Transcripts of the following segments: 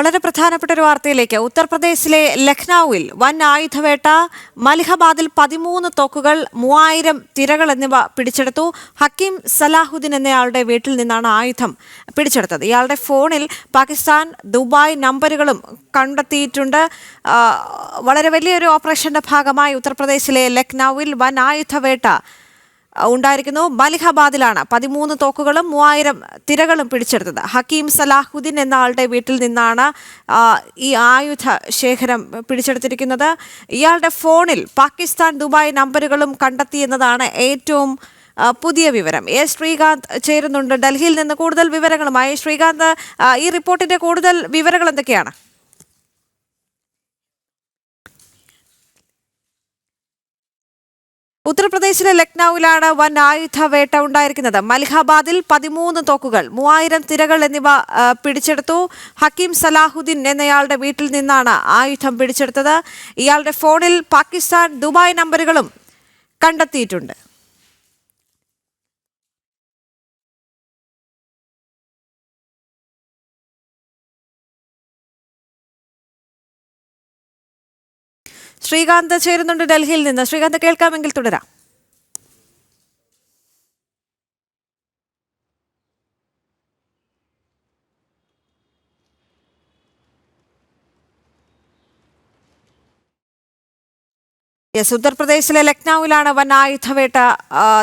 വളരെ പ്രധാനപ്പെട്ട ഒരു വാർത്തയിലേക്ക്. ഉത്തർപ്രദേശിലെ ലഖ്നൌവിൽ വൻ ആയുധവേട്ട മലിഹബാദിൽ പതിമൂന്ന് തോക്കുകൾ മൂവായിരം തിരകൾ എന്നിവ പിടിച്ചെടുത്തു. ഹക്കീം സലാഹുദ്ദീൻ എന്നയാളുടെ വീട്ടിൽ നിന്നാണ് ആയുധം പിടിച്ചെടുത്തത്. ഇയാളുടെ ഫോണിൽ പാകിസ്ഥാൻ ദുബായ് നമ്പറുകളും കണ്ടെത്തിയിട്ടുണ്ട്. വളരെ വലിയൊരു ഓപ്പറേഷന്റെ ഭാഗമായി ഉത്തർപ്രദേശിലെ ലഖ്നൌവിൽ വൻ ആയുധവേട്ട ഉണ്ടായിരിക്കുന്നു. മലിഹബാദിലാണ് പതിമൂന്ന് തോക്കുകളും മൂവായിരം തിരകളും പിടിച്ചെടുത്തത്. ഹക്കീം സലാഹുദ്ദീൻ എന്ന ആളുടെ വീട്ടിൽ നിന്നാണ് ഈ ആയുധ ശേഖരം പിടിച്ചെടുത്തിരിക്കുന്നത്. ഇയാളുടെ ഫോണിൽ പാകിസ്ഥാൻ ദുബായ് നമ്പറുകളും കണ്ടെത്തിയെന്നതാണ് ഏറ്റവും പുതിയ വിവരം. എ. ശ്രീകാന്ത് ചേരുന്നുണ്ട് ഡൽഹിയിൽ നിന്ന് കൂടുതൽ വിവരങ്ങളുമായി. ശ്രീകാന്ത് ഈ റിപ്പോർട്ടിന്റെ കൂടുതൽ വിവരങ്ങൾ എന്തൊക്കെയാണ്? ഉത്തർപ്രദേശിലെ ലക്നൌവിലാണ് വൻ ആയുധ വേട്ട ഉണ്ടായിരിക്കുന്നത്. മലിഹാബാദിൽ പതിമൂന്ന് തോക്കുകൾ മൂവായിരം തിരകൾ എന്നിവ പിടിച്ചെടുത്തു. ഹക്കീം സലാഹുദ്ദീൻ എന്നയാളുടെ വീട്ടിൽ നിന്നാണ് ആയുധം പിടിച്ചെടുത്തത്. ഇയാളുടെ ഫോണിൽ പാകിസ്ഥാൻ ദുബായ് നമ്പറുകളും കണ്ടെത്തിയിട്ടുണ്ട്. ശ്രീകാന്ത് ചേരുന്നുണ്ട് ഡൽഹിയിൽ നിന്ന്. ശ്രീകാന്ത് കേൾക്കാമെങ്കിൽ തുടരാം. യെസ് ഉത്തർപ്രദേശിലെ ലക്നൌവിലാണ് വൻ ആയുധവേട്ട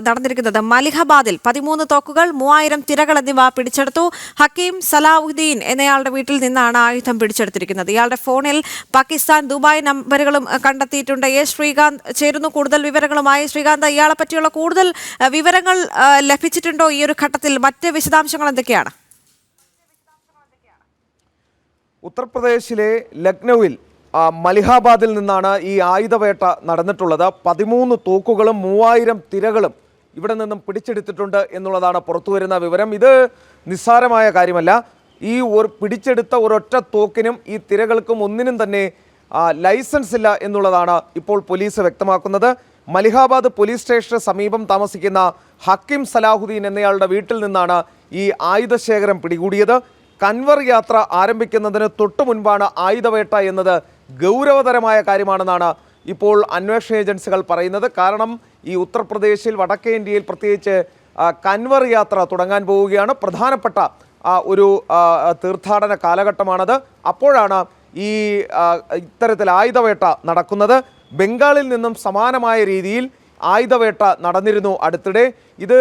നടന്നിരിക്കുന്നത്. മലിഹബാദിൽ പതിമൂന്ന് തോക്കുകൾ മൂവായിരം തിരകൾ എന്നിവ പിടിച്ചെടുത്തു. ഹക്കീം സലാഹുദ്ദീൻ എന്നയാളുടെ വീട്ടിൽ നിന്നാണ് ആയുധം പിടിച്ചെടുത്തിരിക്കുന്നത്. ഇയാളുടെ ഫോണിൽ പാകിസ്ഥാൻ ദുബായ് നമ്പറുകളും കണ്ടെത്തിയിട്ടുണ്ട്. എ ശ്രീകാന്ത് ചേരുന്നു കൂടുതൽ വിവരങ്ങളുമായി. ശ്രീകാന്ത് ഇയാളെ പറ്റിയുള്ള കൂടുതൽ വിവരങ്ങൾ ലഭിച്ചിട്ടുണ്ടോ ഈ ഒരു ഘട്ടത്തിൽ? മറ്റ് വിശദാംശങ്ങൾ എന്തൊക്കെയാണ്? ഉത്തർപ്രദേശിലെ ലക്നൌവിൽ മലിഹാബാദിൽ നിന്നാണ് ഈ ആയുധവേട്ട നടന്നിട്ടുള്ളത്. പതിമൂന്ന് തോക്കുകളും മൂവായിരം തിരകളും ഇവിടെ നിന്നും പിടിച്ചെടുത്തിട്ടുണ്ട് എന്നുള്ളതാണ് പുറത്തുവരുന്ന വിവരം. ഇത് നിസ്സാരമായ കാര്യമല്ല. ഈ ഒരു പിടിച്ചെടുത്ത ഒരൊറ്റ തോക്കിനും ഈ തിരകൾക്കും ഒന്നിനും തന്നെ ലൈസൻസ് ഇല്ല എന്നുള്ളതാണ് ഇപ്പോൾ പോലീസ് വ്യക്തമാക്കുന്നത്. മലിഹാബാദ് പോലീസ് സ്റ്റേഷന് സമീപം താമസിക്കുന്ന ഹക്കിം സലാഹുദ്ദീൻ എന്നയാളുടെ വീട്ടിൽ നിന്നാണ് ഈ ആയുധശേഖരം പിടികൂടിയത്. കൻവർ യാത്ര ആരംഭിക്കുന്നതിന് തൊട്ടു മുൻപാണ് ആയുധവേട്ട എന്നത് ഗൗരവതരമായ കാര്യമാണെന്നാണ് ഇപ്പോൾ അന്വേഷണ ഏജൻസികൾ പറയുന്നത്. കാരണം ഈ ഉത്തർപ്രദേശിൽ വടക്കേ ഇന്ത്യയിൽ പ്രത്യേകിച്ച് കൻവർ യാത്ര തുടങ്ങാൻ പോവുകയാണ്. പ്രധാനപ്പെട്ട ഒരു തീർത്ഥാടന കാലഘട്ടമാണത്. അപ്പോഴാണ് ഈ ഇത്തരത്തിൽ ആയുധവേട്ട നടക്കുന്നത്. ബംഗാളിൽ നിന്നും സമാനമായ രീതിയിൽ ആയുധവേട്ട നടന്നിരുന്നു അടുത്തിടെ. ഇത്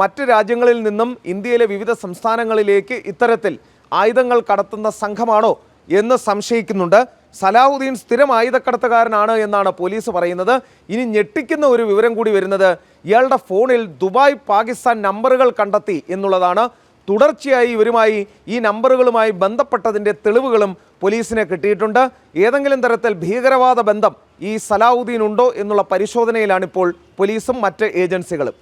മറ്റ് രാജ്യങ്ങളിൽ നിന്നും ഇന്ത്യയിലെ വിവിധ സംസ്ഥാനങ്ങളിലേക്ക് ഇത്തരത്തിൽ ആയുധങ്ങൾ കടത്തുന്ന സംഘമാണോ എന്ന് സംശയിക്കുന്നുണ്ട്. സലാഹുദ്ദീൻ സ്ഥിരം ആയുധക്കടത്തുകാരനാണ് എന്നാണ് പോലീസ് പറയുന്നത്. ഇനി ഞെട്ടിക്കുന്ന ഒരു വിവരം കൂടി വരുന്നത് ഇയാളുടെ ഫോണിൽ ദുബായ് പാകിസ്ഥാൻ നമ്പറുകൾ കണ്ടെത്തി എന്നുള്ളതാണ്. തുടർച്ചയായി ഇവരുമായി ഈ നമ്പറുകളുമായി ബന്ധപ്പെട്ടതിന്റെ തെളിവുകളും പോലീസിന് കിട്ടിയിട്ടുണ്ട്. ഏതെങ്കിലും തരത്തിൽ ഭീകരവാദ ബന്ധം ഈ സലാഹുദ്ദീൻ ഉണ്ടോ എന്നുള്ള പരിശോധനയിലാണിപ്പോൾ പോലീസും മറ്റ് ഏജൻസികളും.